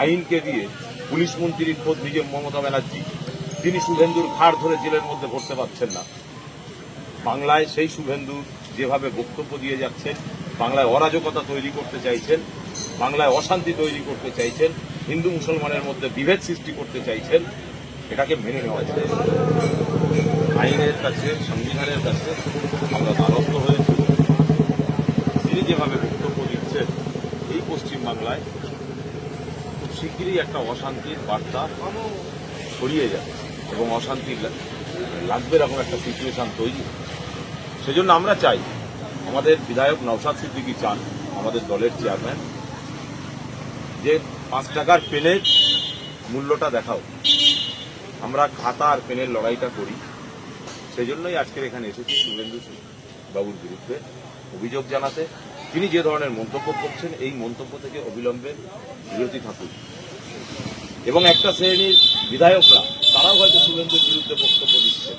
আইনকে দিয়ে পুলিশ মন্ত্রীর খোঁজ নিজে মমতা ব্যানার্জি, তিনি শুভেন্দুর ঘাড় ধরে জেলের মধ্যে ভরতে পারছেন না। বাংলায় সেই শুভেন্দু যেভাবে বক্তব্য দিয়ে যাচ্ছেন, বাংলায় অরাজকতা তৈরি করতে চাইছেন, বাংলায় অশান্তি তৈরি করতে চাইছেন, হিন্দু মুসলমানের মধ্যে বিভেদ সৃষ্টি করতে চাইছেন, এটাকে মেনে নেওয়া যায়। আইনের কাছে, সংবিধানের কাছে আমরা দ্বারস্থ হয়েছি। তিনি যেভাবে বক্তব্য দিচ্ছেন, এই পশ্চিমবাংলায় শিগগিরই একটা অশান্তির বার্তা ছড়িয়ে যাচ্ছে এবং অশান্তি লাগবে এরকম একটা সিচুয়েশন তৈরি। সেজন্য আমরা চাই আমাদের বিধায়ক নওশাদ সিদ্দিকী চান, আমাদের দলের চেয়ারম্যান যে পাঁচ টাকার পেনের মূল্যটা দেখাও। আমরা খাতা আর পেনের লড়াইটা করি। সেজন্যই আজকের এখানে এসেছি, শুভেন্দু বাবুর বিরুদ্ধে অভিযোগ জানাতে। তিনি যে ধরনের মন্তব্য করছেন, এই মন্তব্য থেকে অবিলম্বে বিরতি থাকুন। এবং একটা শ্রেণির বিধায়করা, তারাও হয়তো শুভেন্দুর বিরুদ্ধে বক্তব্য দিচ্ছেন।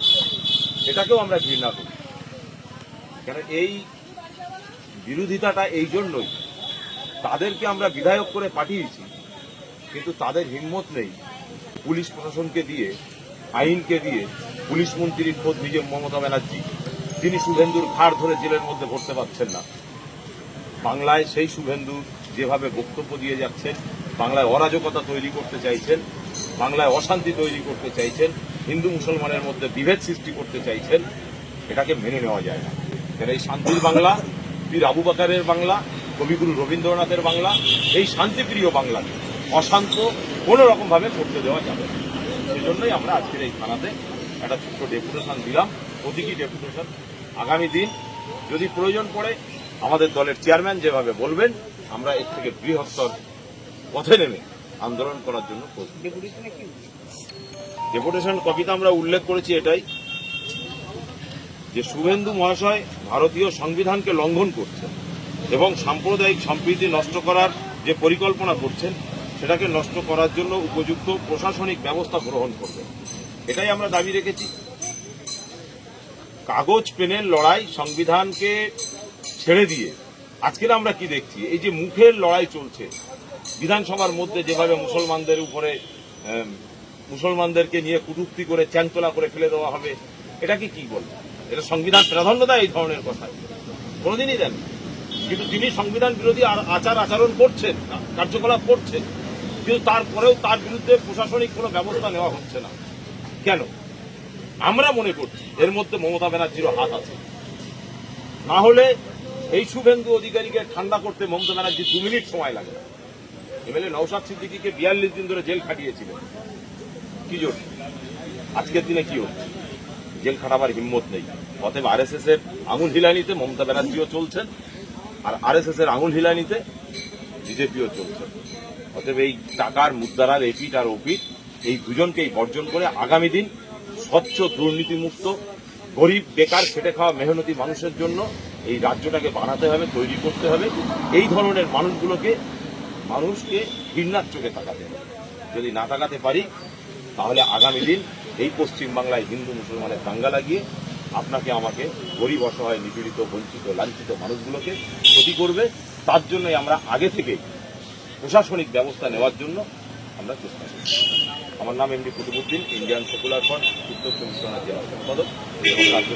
এটাকেও আমরা ঘৃণা করি। কেন এই বিরোধিতাটা এই জন্যই। তাদেরকে আমরা বিধায়ক করে পাঠিয়েছি, কিন্তু তাদের হিম্মত নেই পুলিশ প্রশাসনকে দিয়ে, আইনকে দিয়ে পুলিশ মন্ত্রীর খোঁজ নিজে মমতা ব্যানার্জি, তিনি শুভেন্দুর ঘাড় ধরে জেলের মধ্যে ভরতে পারছেন না। বাংলায় সেই শুভেন্দু যেভাবে বক্তব্য দিয়ে যাচ্ছেন, বাংলায় অরাজকতা তৈরি করতে চাইছেন, বাংলায় অশান্তি তৈরি করতে চাইছেন, হিন্দু মুসলমানের মধ্যে বিভেদ সৃষ্টি করতে চাইছেন, এটাকে মেনে নেওয়া যায় না। কেন এই শান্তির বাংলা বীর আবু বাকারের বাংলা, কবিগুরু রবীন্দ্রনাথের বাংলা, এই শান্তিপ্রিয় বাংলাকে অশান্ত কোনো রকমভাবে করতে দেওয়া যাবে না। সেজন্যই আমরা আজকের এই থানাতে একটা ছোট্ট ডেপুটেশন দিলাম। প্রতীকী ডেপুটেশন। আগামী দিন যদি প্রয়োজন পড়ে আমাদের দলের চেয়ারম্যান যেভাবে বলবেন আমরা এর থেকে বৃহত্তর পথে নেমে আন্দোলন করার জন্য ডেপুটেশন কপিতে আমরা উল্লেখ করেছি এটাই যে শুভেন্দু মহাশয় ভারতীয় সংবিধানকে লঙ্ঘন করছেন এবং সাম্প্রদায়িক সম্প্রীতি নষ্ট করার যে পরিকল্পনা করছেন সেটাকে নষ্ট করার জন্য উপযুক্ত প্রশাসনিক ব্যবস্থা গ্রহণ করবেন। এটাই আমরা দাবি রেখেছি। কাগজ পেনের লড়াই সংবিধানকে ছেড়ে দিয়ে আজকের আমরা কি দেখছি? এই যে মুখের লড়াই চলছে। বিধানসভার মধ্যে যেভাবে মুসলমানদের উপরে মুসলমানদেরকে নিয়ে কুটুক্তি করে চ্যাংতলা করে ফেলে দেওয়া হবে এটাকে কি বলবে? এটা সংবিধান প্রাধান্য দেয় এই ধরনের কথায় কোনোদিনই দেন কিন্তু তিনি সংবিধান বিরোধী আচার আচরণ করছেন, কা- কার্যকলাপ করছেন, কিন্তু তারপরেও তার বিরুদ্ধে প্রশাসনিক কোনো ব্যবস্থা নেওয়া হচ্ছে না। কেন? আমরা মনে করছি এর মধ্যে মমতা ব্যানার্জিরও হাত আছে। না হলে এই শুভেন্দু অধিকারীকে ঠান্ডা করতে মমতা ব্যানার্জি দু মিনিট সময় লাগে। এমএলএ নৌসাদ সিদ্দিকিকে বিয়াল্লিশ দিন ধরে জেল খাটিয়েছিলেন। কি জন্য আজকের দিনে কি হচ্ছে? জেল খাটাবার হিম্মত নেই। অতএব আর এস এর আঙুল হিলানিতে মমতা ব্যানার্জিও চলছেন, আর আর এস এর আঙুল হিলানিতে বিজেপিও চলছে। অতএব এই টাকার মুদ্রার এপিট আর ওপিট, এই দুজনকেই বর্জন করে আগামী দিন স্বচ্ছ দুর্নীতিমুক্ত গরিব, বেকার, খেটে খাওয়া, মেহনতি মানুষের জন্য এই রাজ্যটাকে বানাতে হবে, তৈরি করতে হবে। এই ধরনের মানুষগুলোকে, মানুষকে ঘৃণার চোখে তাকাতে হবে। যদি না তাকাতে পারি, তাহলে আগামী দিন এই পশ্চিমবাংলায় হিন্দু, মুসলমানের দাঙ্গা লাগিয়ে আপনাকে, আমাকে গরিব, অসহায়, নিপীড়িত, বঞ্চিত, লাঞ্ছিত মানুষগুলোকে ক্ষতি করবে। তার জন্যই আমরা আগে থেকে প্রশাসনিক ব্যবস্থা নেওয়ার জন্য আমরা চেষ্টা করি আমার নাম MD Qutubuddin Indian secular front উত্তর চব্বিশ পরগনা জেলা সম্পাদক এবং রাজ্য